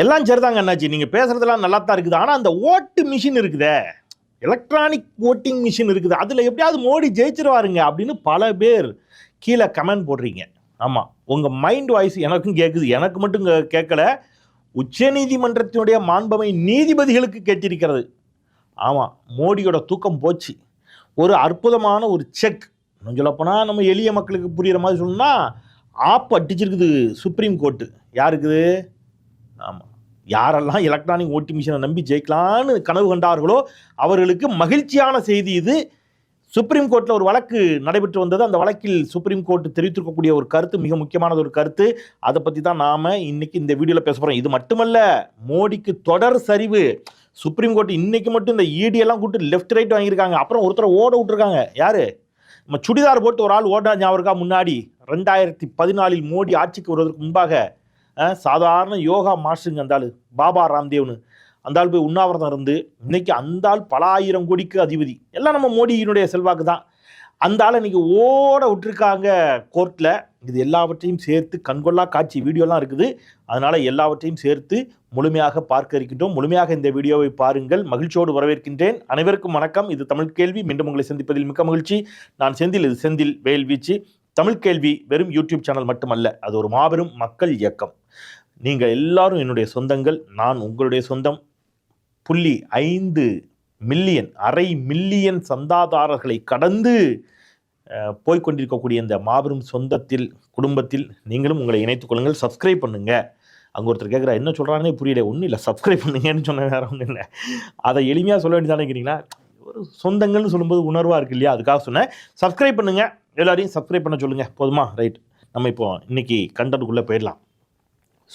எல்லாம் சரிதாங்க அண்ணாச்சி. நீங்கள் பேசுகிறதெல்லாம் நல்லா தான் இருக்குது. ஆனால் அந்த ஓட்டு மிஷின் இருக்குதே. எலக்ட்ரானிக் ஓட்டிங் மிஷின் இருக்குது. அதில் எப்படியாவது மோடி ஜெயிச்சிருவாருங்க அப்படின்னு பல பேர் கீழே கமெண்ட் போடுறீங்க. ஆமாம் உங்கள் மைண்ட் வாய்ஸ் எனக்கும் கேட்குது எனக்கு மட்டும் கேட்கல. உச்ச நீதிமன்றத்தினுடைய மாண்பமை நீதிபதிகளுக்கு கேட்டிருக்கிறது. ஆமாம் மோடியோட தூக்கம் போச்சு. ஒரு அற்புதமான ஒரு செக் இன்னும் சொல்லப்போனால் நம்ம எளிய மக்களுக்கு புரிகிற மாதிரி சொல்லணும்னா ஆப் அடிச்சிருக்குது சுப்ரீம் கோர்ட்டு. யாருக்குது ஆமாம் யாரெல்லாம் எலக்ட்ரானிக் ஓட்டி மிஷினை நம்பி ஜெயிக்கலான்னு கனவு கண்டார்களோ அவர்களுக்கு மகிழ்ச்சியான செய்தி இது. சுப்ரீம் கோர்ட்டில் ஒரு வழக்கு நடைபெற்று வந்தது. அந்த வழக்கில் சுப்ரீம் கோர்ட் தெரிவித்திருக்கக்கூடிய ஒரு கருத்து மிக முக்கியமானது ஒரு கருத்து. அதை பற்றி தான் நாம் இன்னைக்கு இந்த வீடியோவில் பேச போகிறோம் இது மட்டுமல்ல மோடிக்கு தொடர் சரிவு. சுப்ரீம் கோர்ட் இன்னைக்கு மட்டும் இந்த ஈடியெல்லாம் கூப்பிட்டு லெஃப்ட் ரைட் வாங்கியிருக்காங்க. அப்புறம் ஒருத்தரை ஓட விட்டுருக்காங்க. யார்? நம்ம சுடிதார் போட்டு ஒரு ஆள் ஓட ஞாபகம் முன்னாடி. ரெண்டாயிரத்தி பதினாலில் மோடி ஆட்சிக்கு வருவதற்கு முன்பாக சாதாரண யோகா மாஸ்டருங்க அந்த ஆள் பாபா ராம்தேவ்னு. அந்த ஆள் போய் உண்ணாவிரதம் இருந்து இன்னைக்கு அந்த ஆள் பல ஆயிரம் கோடிக்கு அதிபதி. எல்லாம் நம்ம மோடியினுடைய செல்வாக்கு தான். அந்த ஆளை இன்றைக்கி ஓட விட்டுருக்காங்க கோர்ட்டில் இது எல்லாவற்றையும் சேர்த்து கண்கொள்ளா காட்சி வீடியோலாம் இருக்குது. அதனால் எல்லாவற்றையும் சேர்த்து முழுமையாக பார்க்க இருக்கின்றோம் முழுமையாக இந்த வீடியோவை பாருங்கள். மகிழ்ச்சியோடு வரவேற்கின்றேன். அனைவருக்கும் வணக்கம். இது தமிழ் கேள்வி. மீண்டும் உங்களை சந்திப்பதில் மிக்க மகிழ்ச்சி. நான் செந்தில் இது செந்தில் வேல்வீச்சு. தமிழ் கேள்வி வெறும் யூடியூப் சேனல் மட்டுமல்ல அது ஒரு மாபெரும் மக்கள் இயக்கம். நீங்கள் எல்லாரும் என்னுடைய சொந்தங்கள் நான் உங்களுடைய சொந்தம். புள்ளி ஐந்து மில்லியன் அரை மில்லியன் சந்தாதாரர்களை கடந்து போய்கொண்டிருக்கக்கூடிய இந்த மாபெரும் சொந்தத்தில் குடும்பத்தில் நீங்களும் உங்களை இணைத்துக் கொள்ளுங்கள் சப்ஸ்கிரைப் பண்ணுங்க. அங்கே ஒருத்தர் கேட்குறா என்ன சொல்கிறானே புரியல. ஒன்றும் இல்லை சப்ஸ்கிரைப் பண்ணுங்கன்னு சொன்ன வேறு ஒன்றும் இல்லை. அதை எளிமையாக சொல்ல வேண்டியதானேங்கிறீங்களா ஒரு சொந்தங்கள்னு சொல்லும்போது உணர்வாக இருக்கு இல்லையா? அதுக்காக சொன்னேன். சப்ஸ்கிரைப் பண்ணுங்கள் எல்லாரையும் சப்ஸ்கிரைப் பண்ண சொல்லுங்கள் போதுமா? ரைட் நம்ம இப்போ இன்னைக்கு கண்டனுக்குள்ளே போயிடலாம்.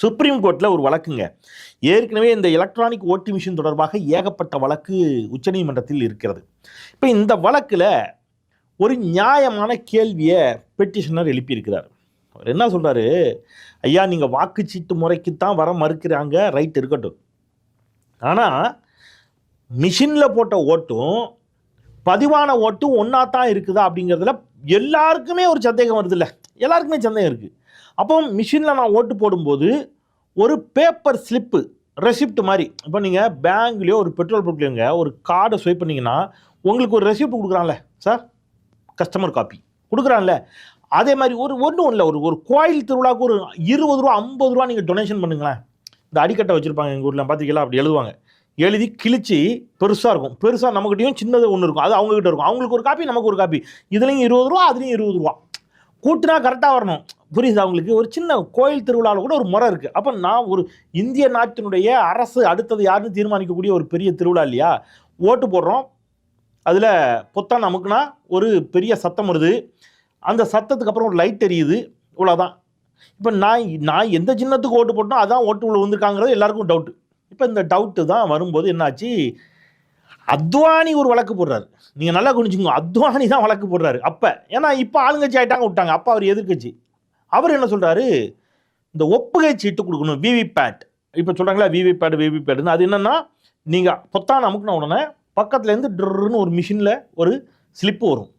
சுப்ரீம் கோர்ட்டில் ஒரு வழக்குங்க. ஏற்கனவே இந்த எலக்ட்ரானிக் ஓட்டு மிஷின் தொடர்பாக ஏகப்பட்ட வழக்கு உச்சநீதிமன்றத்தில் இருக்கிறது. இப்போ இந்த வழக்கில் ஒரு நியாயமான கேள்வியை பெட்டிஷனர் எழுப்பியிருக்கிறார். அவர் என்ன சொல்கிறாரு ஐயா நீங்கள் வாக்குச்சீட்டு முறைக்குத்தான் வர மறுக்கிறாங்க. ரைட் இருக்கட்டும். ஆனால் மிஷினில் போட்ட ஓட்டும் பதிவான ஓட்டும் ஒன்றா தான் இருக்குதா அப்படிங்கிறதுல எல்லாருக்குமே ஒரு சந்தேகம் வருதுல்ல. எல்லாருக்குமே சந்தேகம் இருக்குது அப்போ மிஷினில் நான் ஓட்டு போடும்போது ஒரு பேப்பர் ஸ்லிப்பு ரெசிப்ட் மாதிரி இப்போ நீங்கள் பேங்க்லேயோ ஒரு பெட்ரோல் பங்க்லேயோங்க ஒரு கார்டை ஸ்வைப் பண்ணிங்கன்னா உங்களுக்கு ஒரு ரெசிப்ட் கொடுக்குறான்ல சார் கஸ்டமர் காப்பி கொடுக்குறான்ல. அதே மாதிரி ஒரு ஒன்றும் இல்லை ஒரு ஒரு கோயில் திருவிழாவுக்கு ஒரு இருபது ரூபா ஐம்பது ரூபா நீங்கள் டொனேஷன் பண்ணுங்களேன். இந்த அடிக்கட்டை வச்சுருப்பாங்க எங்கள் ஊரில் பார்த்திங்களா அப்படி எழுதுவாங்க. எழுதி கிழிச்சு பெருசாக இருக்கும். பெருசாக நம்மக்கிட்டையும் சின்னது ஒன்று இருக்கும். அது அவங்ககிட்ட இருக்கும். அவங்களுக்கு ஒரு காப்பி நமக்கு ஒரு காப்பி. இதுலேயும் இருபது ரூபா அதுலேயும் இருபது ரூபா. கூட்டினா கரெக்டாக வரணும். புரியுது அவங்களுக்கு ஒரு சின்ன கோயில் திருவிழாவில் கூட ஒரு முறை இருக்குது அப்போ நான் ஒரு இந்திய நாட்டினுடைய அரசு அடுத்தது யாருன்னு தீர்மானிக்கக்கூடிய ஒரு பெரிய திருவிழா இல்லையா? ஓட்டு போடுறோம். அதில் பொத்தான் நமக்குனா ஒரு பெரிய சத்தம் வருது. அந்த சத்தத்துக்கு அப்புறம் ஒரு லைட் எரியுது. இவ்வளோதான் இப்போ நான் நான் எந்த சின்னத்துக்கு ஓட்டு போட்டோம் அதான் ஓட்டு உள்ள வந்திருக்காங்கிறது எல்லாருக்கும் டவுட்டு இப்போ இந்த டவுட்டு தான் வரும்போது என்னாச்சு? அத்வானி ஒரு வழக்கு போடுறாரு. நீங்கள் நல்லா குனிச்சுங்க அத்வானி தான் வழக்கு போடுறாரு. அப்போ ஏன்னா இப்போ ஆளுங்கட்சி ஆகிட்டாங்க விட்டாங்க. அப்போ அவர் எதிர்கட்சி அவர் என்ன சொல்கிறாரு இந்த ஒப்புகை சீட்டு கொடுக்கணும் விவிபேட். இப்போ சொல்கிறாங்களா விவிபேட் விவிபேட்னு. அது என்னென்னா நீங்கள் பொத்தான அமுக்குன உடனே பக்கத்துலேருந்து ட்ருன்னு ஒரு மிஷினில் ஒரு ஸ்லிப்பு வரும்.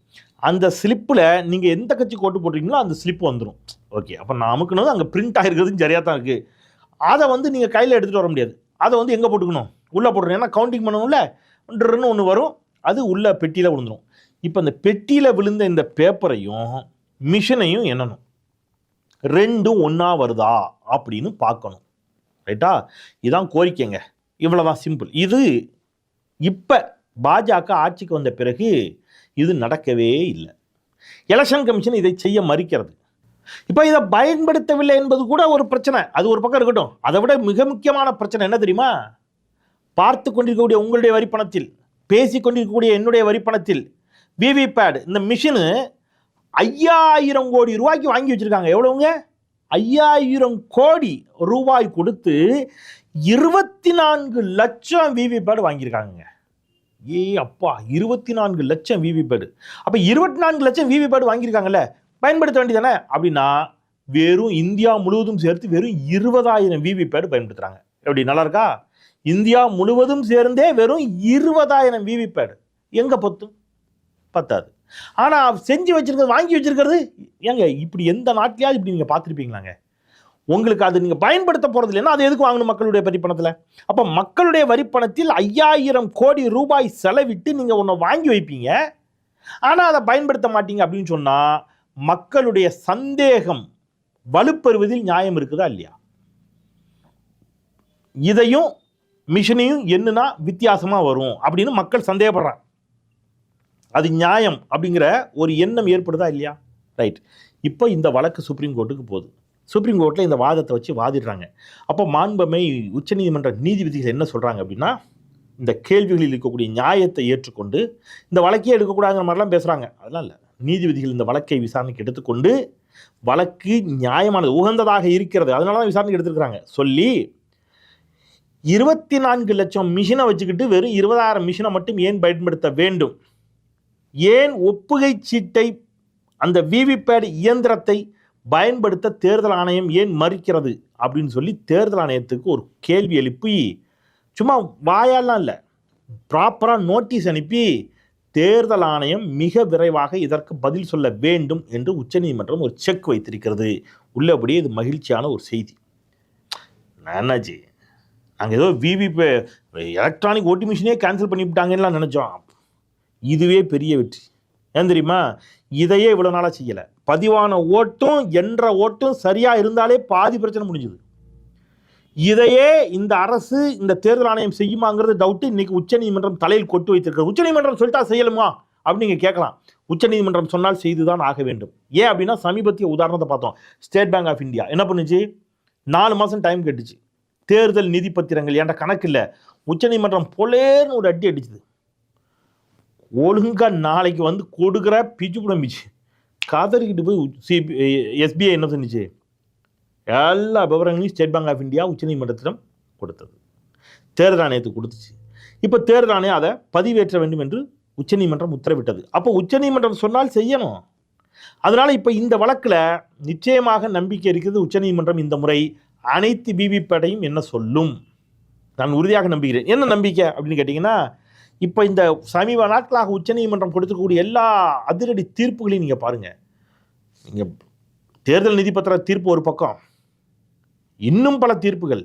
அந்த ஸ்லிப்பில் நீங்கள் எந்த கட்சி கோட்டு போடுறீங்களோ அந்த ஸ்லிப் வந்துடும் ஓகே அப்போ நான் அமுக்குனது அங்கே பிரிண்ட் ஆகிருக்கிறது சரியாக தான் இருக்குது அதை வந்து நீங்கள் கையில் எடுத்துகிட்டு வர முடியாது. அதை வந்து எங்கே போட்டுக்கணும்? உள்ளே போட்டுருணும் ஏன்னா கவுண்டிங் பண்ணணும்ல? ட்ருன்னு ஒன்று வரும். அது உள்ள பெட்டியில் விழுந்துடும் இப்போ அந்த பெட்டியில் விழுந்த இந்த பேப்பரையும் மிஷினையும் எண்ணணும். ரெண்டும் ஒன்றா வருதா? அப்படின்னு பார்க்கணும். ரைட்டா இதான் கோரிக்கைங்க. இவ்வளோதான் சிம்பிள் இது இப்போ பாஜக ஆட்சிக்கு வந்த பிறகு இது நடக்கவே இல்லை. எலெக்ஷன் கமிஷன் இதை செய்ய மறுக்கிறது. இப்போ இதை பயன்படுத்தவில்லை என்பது கூட ஒரு பிரச்சனை. அது ஒரு பக்கம் இருக்கட்டும். அதை விட மிக முக்கியமான பிரச்சனை என்ன தெரியுமா? பார்த்து கொண்டிருக்கக்கூடிய உங்களுடைய வரிப்பணத்தில் பேசி கொண்டிருக்கக்கூடிய என்னுடைய வரிப்பணத்தில் விவிபேட் இந்த மிஷினு ஐயாயிரம் கோடி ரூபாய்க்கு வாங்கி வச்சிருக்காங்க. எவ்வளவுங்க? ஐயாயிரம் கோடி ரூபாய் கொடுத்து இருபத்தி நான்கு லட்சம் விவிபேடு வாங்கியிருக்காங்க ஏ அப்பா இருபத்தி நான்கு லட்சம் விவிபேடு. அப்போ இருபத்தி நான்கு லட்சம் விவிபேடு வாங்கியிருக்காங்கல்ல. பயன்படுத்த வேண்டியதானே அப்படின்னா வெறும் இந்தியா முழுவதும் சேர்த்து வெறும் இருபதாயிரம் விவிபேடு பயன்படுத்துகிறாங்க எப்படி நல்லா இருக்கா? இந்தியா முழுவதும் சேர்ந்தே வெறும் இருபதாயிரம் விவிபேடு எங்கே பத்தும்? பத்தாது. ஆனால் செஞ்சு வச்சுருக்கிறது வாங்கி வச்சிருக்கிறது ஏங்க இப்படி எந்த நாட்டிலையாவது இப்படி நீங்கள் பார்த்துருப்பீங்களாங்க? உங்களுக்கு அது நீங்கள் பயன்படுத்த போகிறது இல்லைன்னா அது எதுக்கு வாங்கணும் மக்களுடைய வரிப்பணத்தில் அப்போ மக்களுடைய வரிப்பணத்தில் ஐயாயிரம் கோடி ரூபாய் செலவிட்டு நீங்கள் ஒன்று வாங்கி வைப்பீங்க. ஆனால் அதை பயன்படுத்த மாட்டீங்க அப்படின்னு சொன்னால் மக்களுடைய சந்தேகம் வலுப்பெறுவதில் நியாயம் இருக்குதா இல்லையா? இதையும் மிஷினையும் என்னன்னா வித்தியாசமாக வரும் அப்படின்னு மக்கள் சந்தேகப்படுறாங்க. அது நியாயம் அப்படிங்கிற ஒரு எண்ணம் ஏற்படுதா இல்லையா? ரைட் இப்போ இந்த வழக்கு சுப்ரீம் கோர்ட்டுக்கு போகுது. சுப்ரீம் கோர்ட்டில் இந்த வாதத்தை வச்சு வாதிடுறாங்க. அப்போ மாண்பமை உச்சநீதிமன்ற நீதிபதிகள் என்ன சொல்கிறாங்க அப்படின்னா இந்த கேள்விகளில் இருக்கக்கூடிய நியாயத்தை ஏற்றுக்கொண்டு இந்த வழக்கே எடுக்கக்கூடாதுங்கிற மாதிரிலாம் பேசுகிறாங்க அதெல்லாம் இல்லை. நீதிபதிகள் இந்த வழக்கை விசாரணைக்கு எடுத்துக்கொண்டு வழக்கு நியாயமானது உகந்ததாக இருக்கிறது. அதனால தான் விசாரணைக்கு எடுத்துருக்காங்க சொல்லி இருபத்தி நான்கு லட்சம் மிஷினை வச்சுக்கிட்டு வெறும் இருபதாயிரம் மிஷினை மட்டும் ஏன் பயன்படுத்த வேண்டும்? ஏன் ஒப்புகை சீட்டை அந்த விவிபேட் இயந்திரத்தை பயன்படுத்த தேர்தல் ஆணையம் ஏன் மறுக்கிறது? அப்படின்னு சொல்லி தேர்தல் ஆணையத்துக்கு ஒரு கேள்வி எழுப்பி சும்மா வாயாலாம் இல்லை. ப்ராப்பராக நோட்டீஸ் அனுப்பி தேர்தல் ஆணையம் மிக விரைவாக இதற்கு பதில் சொல்ல வேண்டும் என்று உச்சநீதிமன்றம் ஒரு செக் வைத்திருக்கிறது. உள்ளபடியே இது மகிழ்ச்சியான ஒரு செய்தி. என்னாச்சு? நாங்கள் ஏதோ விவி எலக்ட்ரானிக் ஓட்டு மிஷினே கேன்சல் பண்ணிவிட்டாங்கலாம் நினச்சோம். இதுவே பெரிய வெற்றி. ஏன் தெரியுமா? இதையே இவ்வளோ நாளாக செய்யலை. பதிவான ஓட்டும் என்ற ஓட்டும் சரியாக இருந்தாலே பாதி பிரச்சனை முடிஞ்சுது. இதையே இந்த அரசு இந்த தேர்தல் ஆணையம் செய்யுமாங்கிறது டவுட்டு இன்னைக்கு உச்சநீதிமன்றம் தலையில் கொட்டு வைத்திருக்கிறது. உச்சநீதிமன்றம் சொல்லிட்டா செய்யலுமா? அப்படின்னு நீங்கள் கேட்கலாம். உச்சநீதிமன்றம் சொன்னால் செய்துதான் ஆக வேண்டும். ஏன் அப்படின்னா சமீபத்திய உதாரணத்தை பார்த்தோம். ஸ்டேட் பேங்க் ஆஃப் இந்தியா என்ன பண்ணுச்சு? நாலு மாதம் டைம் கேட்டுச்சு. தேர்தல் நிதி பத்திரங்கள் என்ற கணக்கு இல்லை? உச்சநீதிமன்றம் பொலேர்னு ஒரு அடி அடிச்சுது. ஒழுங்கா நாளைக்கு வந்து கொடுக்குற பிச்சு புடம்பிச்சு. கதறிக்கிட்டு போய் சிபி எஸ்பிஐ என்ன சொன்னிச்சு? எல்லா விவரங்களையும் ஸ்டேட் பேங்க் ஆஃப் இந்தியா உச்சநீதிமன்றத்திடம் கொடுத்தது. தேர்தல் ஆணையத்துக்கு கொடுத்துச்சு. இப்போ தேர்தல் ஆணையம் அதை பதிவேற்ற வேண்டும் என்று உச்சநீதிமன்றம் உத்தரவிட்டது. அப்போ உச்சநீதிமன்றம் சொன்னால் செய்யணும். அதனால் இப்போ இந்த வழக்கில் நிச்சயமாக நம்பிக்கை இருக்கிறது உச்சநீதிமன்றம் இந்த முறை அனைத்து விவிபேட்டையும் என்ன சொல்லும்? நான் உறுதியாக நம்புகிறேன். என்ன நம்பிக்கை அப்படின்னு கேட்டிங்கன்னா இப்போ இந்த சமீப நாட்களாக உச்சநீதிமன்றம் கொடுத்துருக்கக்கூடிய எல்லா அதிரடி தீர்ப்புகளையும் நீங்கள் பாருங்கள் நீங்கள் தேர்தல் நிதி பத்திர தீர்ப்பு ஒரு பக்கம். இன்னும் பல தீர்ப்புகள்.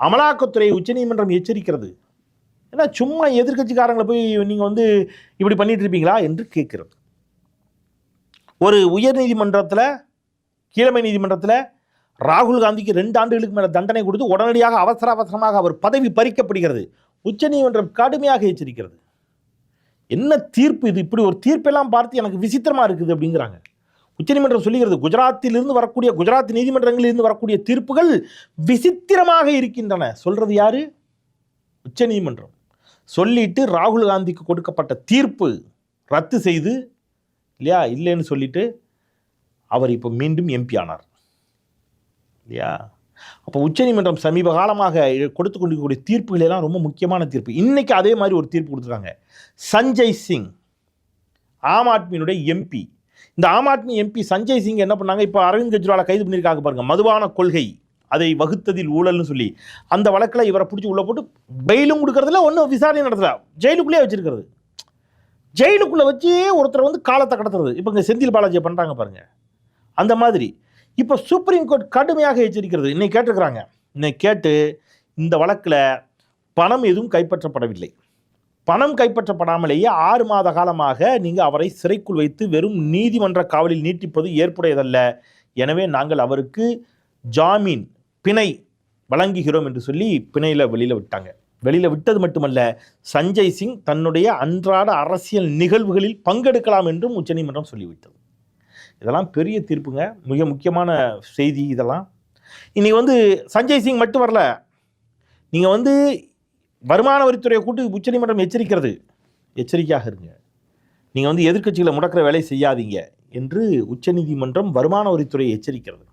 அமலாக்கத்துறை உச்சநீதிமன்றம் எச்சரிக்கிறது. ஏன்னா சும்மா எதிர்கட்சிக்காரங்களை போய் நீங்கள் வந்து இப்படி பண்ணிட்டு இருப்பீங்களா என்று கேட்கிறது. ஒரு உயர் நீதிமன்றத்தில் கீழமை நீதிமன்றத்தில் ராகுல் காந்திக்கு ரெண்டு ஆண்டுகளுக்கு மேலே தண்டனை கொடுத்து உடனடியாக அவசர அவசரமாக அவர் பதவி பறிக்கப்படுகிறது. உச்சநீதிமன்றம் கடுமையாக எச்சரிக்கிறது. என்ன தீர்ப்பு இது? இப்படி ஒரு தீர்ப்பெல்லாம் பார்த்து எனக்கு விசித்திரமாக இருக்குது அப்படிங்கிறாங்க. உச்சநீதிமன்றம் சொல்லுகிறது குஜராத்திலிருந்து வரக்கூடிய குஜராத் நீதிமன்றங்களிலிருந்து வரக்கூடிய தீர்ப்புகள் விசித்திரமாக இருக்கின்றன. சொல்றது யாரு? உச்சநீதிமன்றம். சொல்லிட்டு ராகுல் காந்திக்கு கொடுக்கப்பட்ட தீர்ப்பு ரத்து செய்து இல்லையா? இல்லைன்னு சொல்லிட்டு அவர் இப்போ மீண்டும் எம்பி ஆனார். இல்லையா? அப்போ உச்சநீதிமன்றம் சமீப காலமாக கொடுத்து கொண்டிருக்கக்கூடிய தீர்ப்புகள் எல்லாம் ரொம்ப முக்கியமான தீர்ப்பு. இன்னைக்கு அதே மாதிரி ஒரு தீர்ப்பு கொடுத்துருக்காங்க. சஞ்சய் சிங் ஆம் ஆத்மியினுடைய எம்பி இந்த ஆம் ஆத்மி எம்பி சஞ்சய் சிங் என்ன பண்ணாங்க? இப்போ அரவிந்த் கெஜ்ரிவாலை கைது பண்ணியிருக்காங்க பாருங்க. மதுவான கொள்கை. அதை வகுத்ததில் ஊழல்னு சொல்லி. அந்த வழக்கில் இவரை பிடிச்சி உள்ள போட்டு பெயிலும் கொடுக்கறதுல ஒன்றும் விசாரணை நடத்தல. ஜெயிலுக்குள்ளேயே வச்சிருக்கிறது. ஜெயிலுக்குள்ளே வச்சு ஒருத்தர் வந்து காலத்தை கடத்துறது. இப்போ இங்கே செந்தில் பாலாஜி பண்ணுறாங்க பாருங்க. அந்த மாதிரி. இப்போ சுப்ரீம் கோர்ட் கடுமையாக எச்சரிக்கிறது. இன்னைக்கு கேட்டிருக்கிறாங்க. இன்னைக்கு கேட்டு இந்த வழக்கில் பணம் எதுவும் கைப்பற்றப்படவில்லை. பணம் கைப்பற்றப்படாமலேயே ஆறு மாத காலமாக நீங்கள் அவரை சிறைக்குள் வைத்து வெறும் நீதிமன்ற காவலில் நீட்டிப்பது ஏற்புடையதல்ல. எனவே நாங்கள் அவருக்கு ஜாமீன் பிணை வழங்குகிறோம் என்று சொல்லி பிணையில் வெளியில் விட்டாங்க. வெளியில் விட்டது மட்டுமல்ல சஞ்சய் சிங் தன்னுடைய அன்றாட அரசியல் நிகழ்வுகளில் பங்கெடுக்கலாம் என்றும் உச்சநீதிமன்றம் சொல்லிவிட்டது. இதெல்லாம் பெரிய தீர்ப்புங்க. மிக முக்கியமான செய்தி இதெல்லாம். இன்றைக்கி வந்து சஞ்சய் சிங் மட்டும் வரல. நீங்கள் வந்து வருமான வரித்துறையை கூட்டு உச்சநீதிமன்றம் எச்சரிக்கிறது. எச்சரிக்கையாக இருங்க. நீங்கள் வந்து எதிர்க்கட்சிகளை முடக்கிற வேலையை செய்யாதீங்க என்று உச்சநீதிமன்றம் வருமான வரித்துறையை எச்சரிக்கிறது.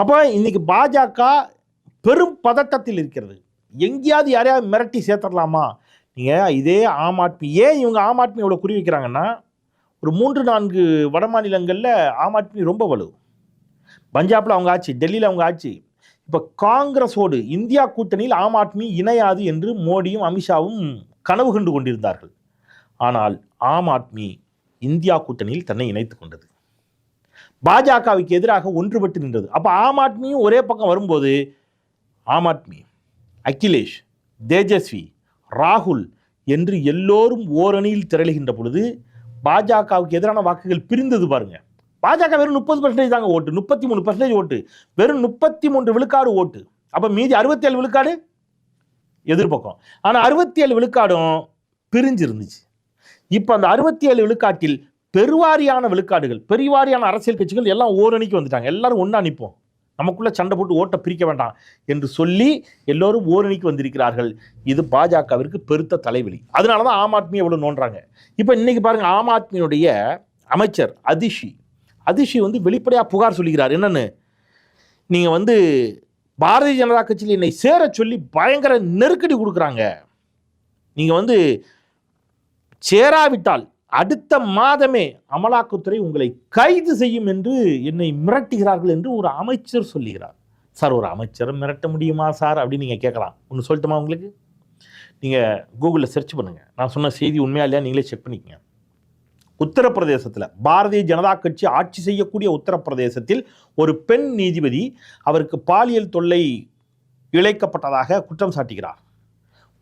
அப்போ இன்னைக்கு பாஜக பெரும் பதட்டத்தில் இருக்கிறது. எங்கேயாவது யாரையாவது மிரட்டி சேர்த்துடலாமா நீங்கள் இதே ஆம் ஆத்மி ஏன் இவங்க ஆம் ஆத்மி இவ்வளோ குறி வைக்கிறாங்கன்னா ஒரு மூன்று நான்கு வட மாநிலங்களில் ஆம் ஆத்மி ரொம்ப வலு. பஞ்சாப்ல அவங்க ஆட்சி டெல்லியில் அவங்க ஆட்சி இப்போ காங்கிரஸோடு இந்தியா கூட்டணியில் ஆம் ஆத்மி இணையாது என்று மோடியும் அமித்ஷாவும் கனவு கண்டு கொண்டிருந்தார்கள். ஆனால் ஆம் ஆத்மி இந்தியா கூட்டணியில் தன்னை இணைத்து கொண்டது. பாஜகவுக்கு எதிராக ஒன்றுபட்டு நின்றது. அப்போ ஆம் ஆத்மியும் ஒரே பக்கம் வரும்போது ஆம் ஆத்மி அகிலேஷ் தேஜஸ்வி ராகுல் என்று எல்லோரும் ஓரணியில் திரளுகின்ற பொழுது பாஜகவுக்கு எதிரான வாக்குகள் பிரிந்தது பாருங்கள் பாஜக வெறும் முப்பது பர்சன்டேஜ் தாங்க ஓட்டு. முப்பத்தி மூணு பர்சன்டேஜ் ஓட்டு. வெறும் முப்பத்தி மூன்று விழுக்காடு ஓட்டு. அப்போ மீதி அறுபத்தி ஏழு விழுக்காடு? எதிர்பக்கம். ஆனால் அறுபத்தி ஏழு விழுக்காடும் பிரிஞ்சு இருந்துச்சு இப்போ அந்த அறுபத்தி ஏழு விழுக்காட்டில் பெருவாரியான விழுக்காடுகள் பெருவாரியான அரசியல் கட்சிகள் எல்லாம் ஓரணிக்கு வந்துட்டாங்க. எல்லாரும் ஒன்றா நிற்போம் நமக்குள்ள சண்டை போட்டு ஓட்டை பிரிக்க வேண்டாம் என்று சொல்லி எல்லோரும் ஓரணிக்கு வந்திருக்கிறார்கள். இது பாஜகவிற்கு பெருத்த தலைவலி. அதனால தான் ஆம் ஆத்மி எவ்வளோ நோன்றாங்க இப்போ இன்னைக்கு பாருங்கள் ஆம் ஆத்மியுடைய அமைச்சர் அதிஷி அதிஷி வந்து வெளிப்படையாக புகார் சொல்லுகிறார். என்னென்னு? நீங்கள் வந்து பாரதிய ஜனதா கட்சியில் என்னை சேர சொல்லி பயங்கர நெருக்கடி கொடுக்குறாங்க. நீங்கள் வந்து சேராவிட்டால் அடுத்த மாதமே அமலாக்கத்துறை உங்களை கைது செய்யும் என்று என்னை மிரட்டுகிறார்கள் என்று ஒரு அமைச்சர் சொல்லுகிறார். சார் ஒரு அமைச்சரை மிரட்ட முடியுமா சார்? அப்படின்னு நீங்கள் கேட்கலாம். ஒன்று சொல்லட்டுமா உங்களுக்கு? நீங்கள் கூகுளில் சர்ச் பண்ணுங்கள் நான் சொன்ன செய்தி உண்மையா இல்லையா? நீங்களே செக் பண்ணிக்கங்க. உத்தரப்பிரதேசத்தில் பாரதிய ஜனதா கட்சி ஆட்சி செய்யக்கூடிய உத்தரப்பிரதேசத்தில் ஒரு பெண் நீதிபதி அவருக்கு பாலியல் தொல்லை இழைக்கப்பட்டதாக குற்றம் சாட்டுகிறார்.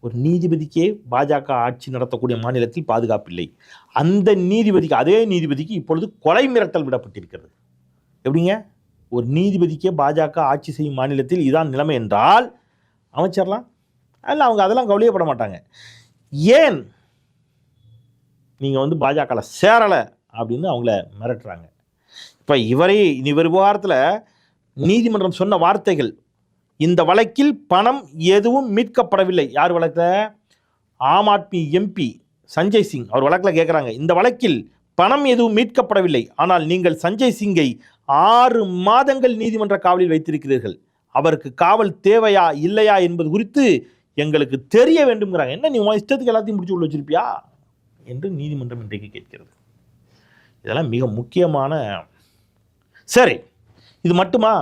ஒரு நீதிபதிக்கே பாஜக ஆட்சி நடத்தக்கூடிய மாநிலத்தில் பாதுகாப்பில்லை அந்த நீதிபதிக்கு அதே நீதிபதிக்கு இப்பொழுது கொலை மிரட்டல் விடப்பட்டிருக்கிறது. எப்படிங்க? ஒரு நீதிபதிக்கே பாஜக ஆட்சி செய்யும் மாநிலத்தில் இதான் நிலைமை என்றால் அமைச்சர்லாம் அல்ல அவங்க அதெல்லாம் கவலையப்பட மாட்டாங்க. ஏன் நீங்கள் வந்து பாஜகவில் சேரலை அப்படின்னு அவங்கள மிரட்டுறாங்க. இப்போ இவரே இவர் விவகாரத்தில் நீதிமன்றம் சொன்ன வார்த்தைகள் இந்த வழக்கில் பணம் எதுவும் மீட்கப்படவில்லை. யார் வழக்கில்? ஆம் ஆத்மி எம்பி சஞ்சய் சிங் அவர் வழக்கில் கேட்குறாங்க இந்த வழக்கில் பணம் எதுவும் மீட்கப்படவில்லை. ஆனால் நீங்கள் சஞ்சய் சிங்கை ஆறு மாதங்கள் நீதிமன்ற காவலில் வைத்திருக்கிறீர்கள். அவருக்கு காவல் தேவையா இல்லையா என்பது குறித்து எங்களுக்கு தெரிய வேண்டும்ங்கிறாங்க. என்ன நீ உன் இஷ்டத்துக்கு எல்லாத்தையும் முடிச்சு உள்ள வச்சிருப்பியா? என்று நீதிமன்றம் இன்றைக்கு கேட்கிறது. இதெல்லாம் மிக முக்கியமான சரி இது மட்டுமா?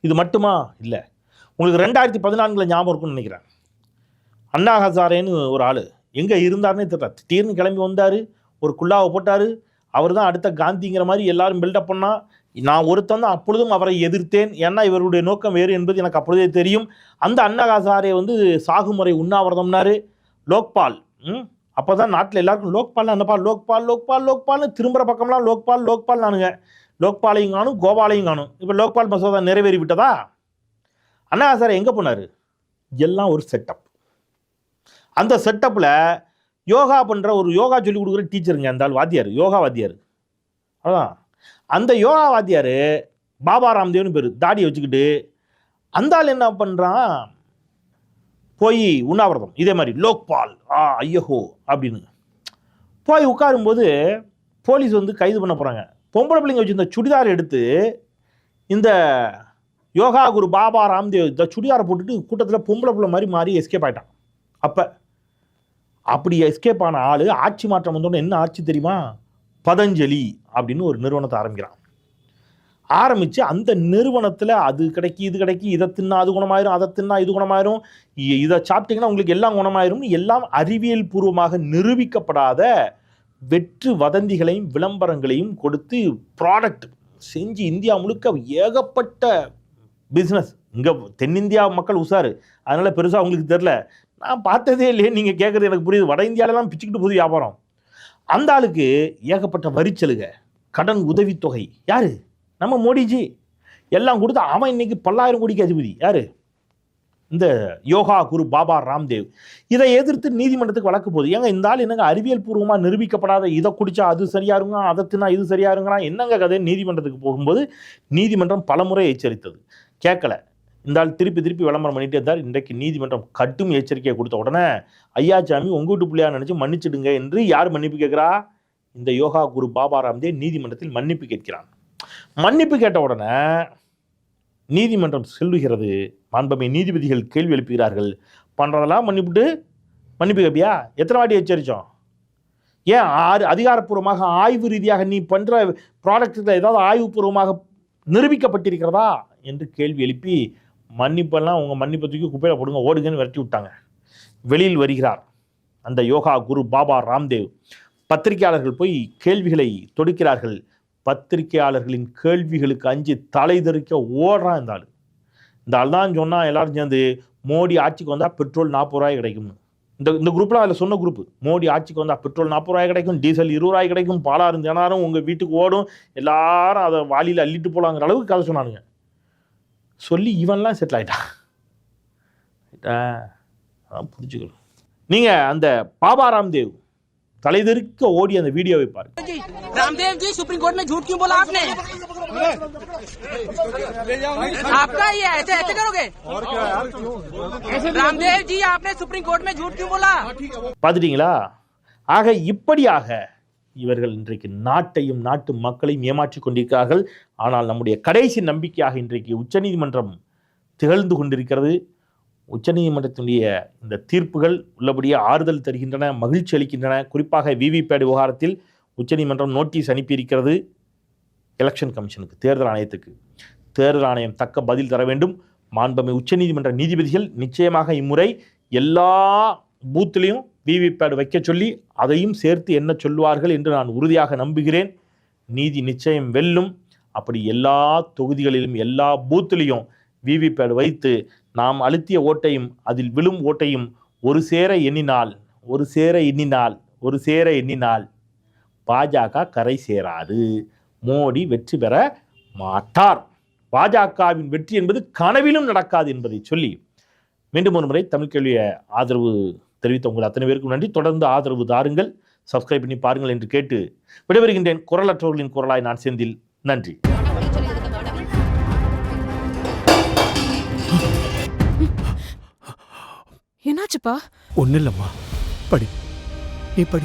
இது மட்டுமா? இல்லை. உங்களுக்கு ரெண்டாயிரத்தி பதினான்கில் ஞாபகம் இருக்கும்னு நினைக்கிறேன். அண்ணா ஹசாரேன்னு ஒரு ஆள். எங்கே இருந்தார்னே தெரியல. திடீர்னு கிளம்பி வந்தார் ஒரு குல்லாவை போட்டார். அவர் தான் அடுத்த காந்திங்கிற மாதிரி எல்லாரும் பில்டப் பண்ணா நான் ஒருத்தன் தான் அப்பொழுதும் அவரை எதிர்த்தேன். ஏன்னா இவருடைய நோக்கம் வேறு என்பது எனக்கு அப்பொழுதே தெரியும். அந்த அண்ணா வந்து சாகுமுறை உண்ணாவிரதம்னாரு. லோக்பால் ம்? அப்போ தான் நாட்டில் எல்லாருக்கும் லோக்பால் என்னப்பா லோக்பால் லோக்பால் லோக்பால்னு திரும்புகிற பக்கம்லாம் லோக்பால் லோக்பால் நானுங்க லோக்பாலையும் காணும் கோபாலையும் காணும். இப்போ லோக்பால் மசோதா நிறைவேறி விட்டதா? அண்ணா சார் எங்கே போனார்? எல்லாம் ஒரு செட்டப் அந்த செட்டப்பில் யோகா பண்ணுற ஒரு யோகா சொல்லி கொடுக்குற டீச்சருங்க அந்த ஆள் வாத்தியார் யோகா வாத்தியார். அதான் அந்த யோகா வாத்தியார் பாபா ராம்தேவ்னு பேர் தாடியை வச்சுக்கிட்டு அந்த ஆள் என்ன பண்ணுறான் போய் உண்ணாவிரதம். இதே மாதிரி லோக்பால். ஆ ஐயஹோ அப்படின்னு. போய் உட்காரும்போது போலீஸ் வந்து கைது பண்ண போகிறாங்க பொம்பளை பிள்ளைங்க வச்சிருந்த சுடிதார் எடுத்து இந்த யோகா குரு பாபா ராம்தேவ் இந்த சுடிதாரை போட்டுட்டு கூட்டத்தில் பொம்பளை பிள்ளை மாதிரி மாறி எஸ்கேப் ஆயிட்டான். அப்போ அப்படி எஸ்கேப் ஆன ஆள் ஆட்சி மாற்றம் வந்தோடனே என்ன ஆட்சி தெரியுமா? பதஞ்சலி அப்படின்னு ஒரு நிறுவனத்தை ஆரம்பிக்கிறான். ஆரம்பித்து அந்த நிறுவனத்தில் அது கிடைக்கி இது கிடைக்கி இதை தின்னா அது குணமாயிரும் அதை தின்னா இது குணமாயிரும். இதை சாப்பிட்டீங்கன்னா உங்களுக்கு எல்லாம் குணமாயிரும். எல்லாம் அறிவியல் பூர்வமாக நிரூபிக்கப்படாத வெற்று வதந்திகளையும் விளம்பரங்களையும் கொடுத்து ப்ராடக்ட் செஞ்சு இந்தியா முழுக்க ஏகப்பட்ட பிஸ்னஸ் இங்கே தென்னிந்தியா மக்கள் உஷாரு. அதனால் பெருசாக அவங்களுக்கு தெரில நான் பார்த்ததே இல்லையே நீங்கள் கேட்குறது எனக்கு புரியுது. வட இந்தியாவிலலாம் பிச்சுக்கிட்டு போகுது வியாபாரம். அந்த ஆளுக்கு ஏகப்பட்ட வரிச்சலுகை. கடன் உதவித்தொகை. யார்? நம்ம மோடிஜி எல்லாம் கொடுத்து அவன் இன்னைக்கு பல்லாயிரம் கோடிக்கு அதிபதி. யாரு? இந்த யோகா குரு பாபா ராம்தேவ். இதை எதிர்த்து நீதிமன்றத்துக்கு வழக்கு போகுது. ஏங்க இந்த ஆள் என்னங்க அறிவியல் பூர்வமாக நிரூபிக்கப்படாத இதை குடிச்சா அது சரியா இருங்க அதை தின்னா இது சரியா இருங்கிறான் என்னங்க கதை? நீதிமன்றத்துக்கு போகும்போது நீதிமன்றம் பலமுறை எச்சரித்தது. கேட்கல. இந்த ஆள் திருப்பி திருப்பி விளம்பரம் பண்ணிட்டே இருந்தார். இன்றைக்கு நீதிமன்றம் கட்டும் எச்சரிக்கையை கொடுத்த உடனே ஐயாச்சாமி உங்க வீட்டு பிள்ளையா நினச்சி மன்னிச்சிடுங்க என்று யார் மன்னிப்பு கேட்குறா? இந்த யோகா குரு பாபா ராம்தேவ் நீதிமன்றத்தில் மன்னிப்பு கேட்கிறான். மன்னிப்பு கேட்ட உடனே நீதிமன்றம் செல்லுகிறது. மாண்பமை நீதிபதிகள் கேள்வி எழுப்புகிறார்கள். பண்ணுறதெல்லாம் மன்னிப்புட்டு மன்னிப்பு கேப்பியா? எத்தனை வாட்டி எச்சரித்தோம் ஏன் ஆறு அதிகாரப்பூர்வமாக ஆய்வு ரீதியாக நீ பண்ணுற ப்ராடக்ட்டில் ஏதாவது ஆய்வுபூர்வமாக நிரூபிக்கப்பட்டிருக்கிறதா? என்று கேள்வி எழுப்பி மன்னிப்பெல்லாம் உங்கள் மன்னிப்பை தூக்கி குப்பையில் போடுங்க ஓடுங்கன்னு விரட்டி விட்டாங்க. வெளியில் வருகிறார் அந்த யோகா குரு பாபா ராம்தேவ். பத்திரிகையாளர்கள் போய் கேள்விகளை தொடுக்கிறார்கள். பத்திரிகையாளர்களின் கேள்விகளுக்கு அஞ்சு தலை தெரிக்க ஓடுறான் இந்த ஆள். இந்த ஆள் தான் சொன்னால் எல்லாரும் சேர்ந்து மோடி ஆட்சிக்கு வந்தால் பெட்ரோல் நாற்பது ரூபாய் கிடைக்கும்னு இந்த இந்த குரூப்லாம் அதில் சொன்ன குரூப் மோடி ஆட்சிக்கு வந்தால் பெட்ரோல் நாற்பது ரூபாய் கிடைக்கும் டீசல் இருபது ரூபாய் கிடைக்கும் பாலாறு தினாரும் உங்கள் வீட்டுக்கு ஓடும் எல்லாரும் அதை வாளியில் அள்ளிட்டு போகலாங்கிற அளவுக்கு கதை சொன்னானுங்க. சொல்லி இவன்லாம் செட்டில் ஆயிட்டான். அதான் புரிஞ்சுக்கணும். நீங்கள் அந்த பாபா ராம்தேவ் தலைதெறிக்க ஓடி அந்த வீடியோவை பாருங்க. रामदेव जी सुप्रीम कोर्ट में झूठ क्यों बोला आपने आपका ये ऐसे ऐसे करोगे रामदेव जी आपने सुप्रीम कोर्ट में झूठ क्यों बोला பார்த்துட்டீங்களா ஆக இப்படியாக இவர்கள் இன்றைக்கு நாட்டையும் நாட்டு மக்களையும் ஏமாற்றிக் கொண்டிருக்கிறார்கள் ஆனால் நம்முடைய கடைசி நம்பிக்கையாக இன்றைக்கு உச்சநீதிமன்றம் திகழ்ந்து கொண்டிருக்கிறது உச்சநீதிமன்றத்தினுடைய இந்த தீர்ப்புகள் உள்ளபடியே ஆறுதல் தருகின்றன மகிழ்ச்சி அளிக்கின்றன குறிப்பாக விவிபேட் விவகாரத்தில் உச்சநீதிமன்றம் நோட்டீஸ் அனுப்பியிருக்கிறது எலெக்ஷன் கமிஷனுக்கு தேர்தல் ஆணையத்துக்கு. தேர்தல் ஆணையம் தக்க பதில் தர வேண்டும். மாண்பமை உச்சநீதிமன்ற நீதிபதிகள் நிச்சயமாக இம்முறை எல்லா பூத்திலையும் விவிபேட் வைக்க சொல்லி அதையும் சேர்த்து என்ன சொல்வார்கள் என்று நான் உறுதியாக நம்புகிறேன். நீதி நிச்சயம் வெல்லும். அப்படி எல்லா தொகுதிகளிலும் எல்லா பூத்திலையும் விவிபேட் வைத்து நாம் அழுத்திய ஓட்டையும் அதில் விழும் ஓட்டையும் ஒரு சேர எண்ணினால் ஒரு சேர எண்ணினால் ஒரு சேர எண்ணினால் பாஜக கரை சேராது. மோடி வெற்றி பெற மாட்டார். பாஜகவின் வெற்றி என்பது கனவிலும் நடக்காது என்பதை சொல்லி மீண்டும் ஒரு முறை தமிழ் கேள்விய ஆதரவு தெரிவித்த உங்கள் அத்தனை பேருக்கும் நன்றி. தொடர்ந்து ஆதரவு தாருங்கள். சப்ஸ்கிரைப் பண்ணி பாருங்கள் என்று கேட்டு விடைபெறுகின்றேன். குரலற்றவர்களின் குரலாய் நான் செந்தில். நன்றி. என்னாச்சுப்பா? ஒன்றும் இல்லைம்மா படி. நீ படி.